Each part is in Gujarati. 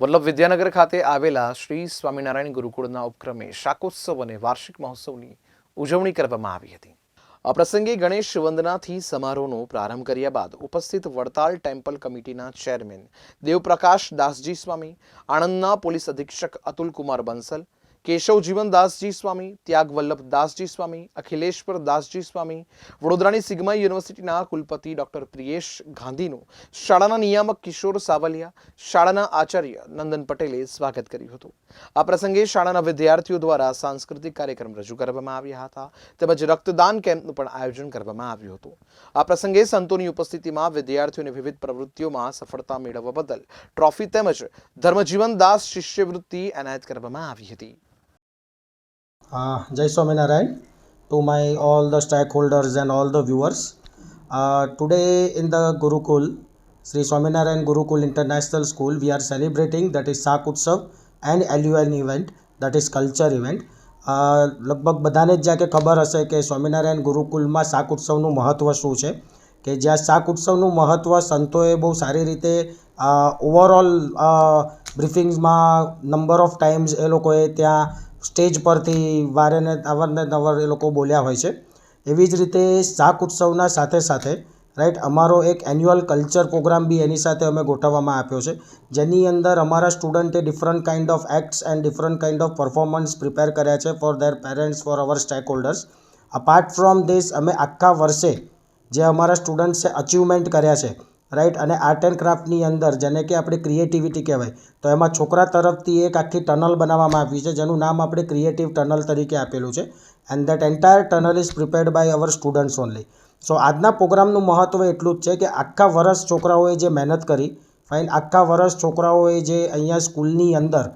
વલ્લભ વિદ્યાનગર ખાતે આવેલા શ્રી સ્વામિનારાયણ ગુરુકુળના ઉપક્રમે શાકોત્સવ અને વાર્ષિક મહોત્સવની ઉજવણી કરવામાં આવી હતી. આ પ્રસંગે ગણેશ વંદનાથી સમારોહનો પ્રારંભ કર્યા બાદ ઉપસ્થિત વડતાલ ટેમ્પલ કમિટીના ચેરમેન દેવપ્રકાશ દાસજી સ્વામી, આણંદના પોલીસ અધિક્ષક અતુલકુમાર બંસલ કેશવ જીવનદાસજી સ્વામી ત્યાગ દાસજી સ્વામી, અખિલેશ્વર દાસજી સ્વામી, વડોદરાની સિગ્મા યુનિવર્સિટીના કુલપતિ ડોક્ટર પ્રિયેશ ગાંધીનું શાળાના નિયામક કિશોર સાવલિયા, શાળાના આચાર્ય નંદન પટેલે સ્વાગત કર્યું હતું. આ પ્રસંગે શાળાના વિદ્યાર્થીઓ દ્વારા સાંસ્કૃતિક કાર્યક્રમ રજૂ કરવામાં આવ્યા હતા તેમજ રક્તદાન કેમ્પનું પણ આયોજન કરવામાં આવ્યું હતું. આ પ્રસંગે સંતોની ઉપસ્થિતિમાં વિદ્યાર્થીઓને વિવિધ પ્રવૃત્તિઓમાં સફળતા મેળવવા બદલ ટ્રોફી તેમજ ધર્મજીવન દાસ શિષ્યવૃત્તિ એનાયત કરવામાં આવી હતી. Uh, Swaminarayan to my all the stakeholders and all the viewers. Uh, today in the Gurukul, Sri Swaminarayan Gurukul International School, we are celebrating that is Sak Utsav and annual event that is culture event. Uh, લગભગ બધાને જ જ્યાં કે ખબર હશે કે સ્વામિનારાયણ ગુરુકુલમાં શાક ઉત્સવનું મહત્ત્વ શું છે કે જ્યાં શાક ઉત્સવનું મહત્ત્વ સંતોએ બહુ સારી રીતે ઓવરઓલ બ્રિફિંગ્સમાં નંબર ઓફ ટાઈમ્સ એ લોકોએ ત્યાં સ્ટેજ પરથી વારે ને અવરને નવર એ લોકો બોલ્યા હોય છે. એવી જ રીતે શાક ઉત્સવના સાથે સાથે રાઈટ અમારો એક એન્યુઅલ કલ્ચર પ્રોગ્રામ બી એની સાથે અમે ગોઠવવામાં આપ્યો છે. જેની અંદર અમારા સ્ટુડન્ટે different kind of acts and different kind of performance prepare કર્યા છે for their parents for our stakeholders apart from this અમે આખા વર્ષે જે અમારા સ્ટુડન્ટ્સે અચીવમેન્ટ કર્યા છે રાઈટ અને આર્ટ એન્ડ ક્રાફ્ટની અંદર, જેને કે આપણે ક્રિએટિવિટી કહેવાય, તો એમાં છોકરા તરફથી એક આખી ટનલ બનાવવામાં આવી છે, જેનું નામ આપણે ક્રિએટિવ ટનલ તરીકે આપેલું છે. And that entire tunnel is prepared by our students only so આજના પ્રોગ્રામનું મહત્ત્વ એટલું જ છે કે આખા વર્ષ છોકરાઓએ જે મહેનત કરી ફાઇન આખા વર્ષ છોકરાઓએ જે અહીંયા સ્કૂલની અંદર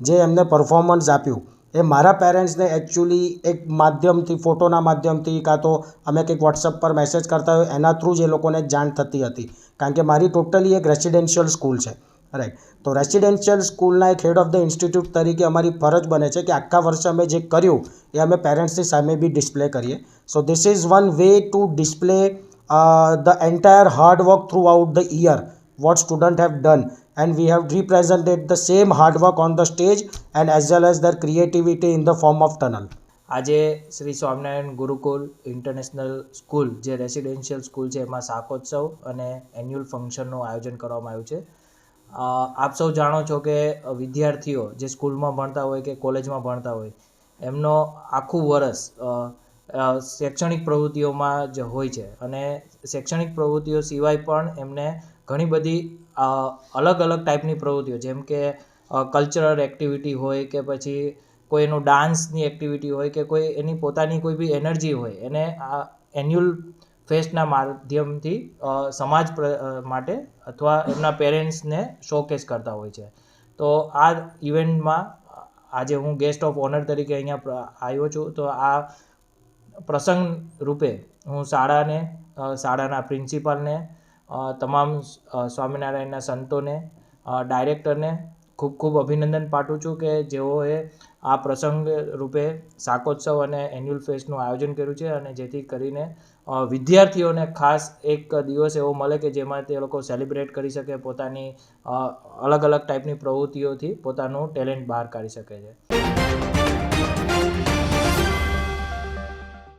જે એમને પરફોર્મન્સ આપ્યું એ મારા પેરેન્ટ્સને એકચ્યુઅલી એક માધ્યમથી ફોટોના માધ્યમથી કાં તો અમે કંઈક વોટ્સઅપ પર મેસેજ કરતા હોય, એના થ્રુ જ એ લોકોને જાણ થતી હતી. કારણ કે મારી ટોટલી એક રેસિડેન્શિયલ સ્કૂલ છે. રાઈટ તો રેસિડેન્શિયલ સ્કૂલના એક હેડ ઓફ ધ ઇન્સ્ટિટ્યૂટ તરીકે અમારી ફરજ બને છે કે આખા વર્ષે અમે જે કર્યું, એ અમે પેરેન્ટ્સની સામે બી ડિસ્પ્લે કરીએ. So this is one way to display the entire hard work throughout the year what student have done. And we have represented the same hard work on the stage and as well as their creativity in the form of tunnel. આજે શ્રી સ્વામિનારાયણ ગુરુકુલ ઇન્ટરનેશનલ સ્કૂલ, જે રેસિડેન્શિયલ સ્કૂલ છે, એમાં શાકોત્સવ અને એન્યુઅલ ફંક્શનનું આયોજન કરવામાં આવ્યું છે. આપ સૌ જાણો છો કે વિદ્યાર્થીઓ જે સ્કૂલમાં ભણતા હોય કે કોલેજમાં ભણતા હોય, એમનો આખું વરસ શૈક્ષણિક પ્રવૃત્તિઓમાં જ હોય છે. અને શૈક્ષણિક પ્રવૃત્તિઓ સિવાય પણ એમને ઘણી બધી અલગ અલગ ટાઈપની પ્રવૃત્તિઓ, જેમ કે કલ્ચરલ એક્ટિવિટી હોય કે પછી કોઈ એનું ડાન્સની એક્ટિવિટી હોય કે કોઈ એની પોતાની કોઈ બી એનર્જી હોય, એને આ એન્યુઅલ ફેસ્ટના માધ્યમથી સમાજ માટે અથવા એમના પેરેન્ટ્સને શોકેસ કરતા હોય છે. તો આ ઇવેન્ટમાં આજે હું ગેસ્ટ ઓફ ઓનર તરીકે અહીંયા આવ્યો છું. તો આ પ્રસંગ રૂપે હું શાળાને શાળાના પ્રિન્સિપાલને તમામ સ્વામિનારાયણના સંતોને ડાયરેક્ટરને ખૂબ ખૂબ અભિનંદન પાઠવું છું કે જેઓએ આ પ્રસંગ રૂપે શાકોત્સવ અને એન્યુઅલ ફેસ્ટનું આયોજન કર્યું છે અને જેથી કરીને વિદ્યાર્થીઓને ખાસ એક દિવસ એવો મળે કે જેમાં તે લોકો સેલિબ્રેટ કરી શકે, પોતાની અલગ અલગ ટાઈપની પ્રવૃત્તિઓથી પોતાનું ટેલેન્ટ બહાર કાઢી શકે છે.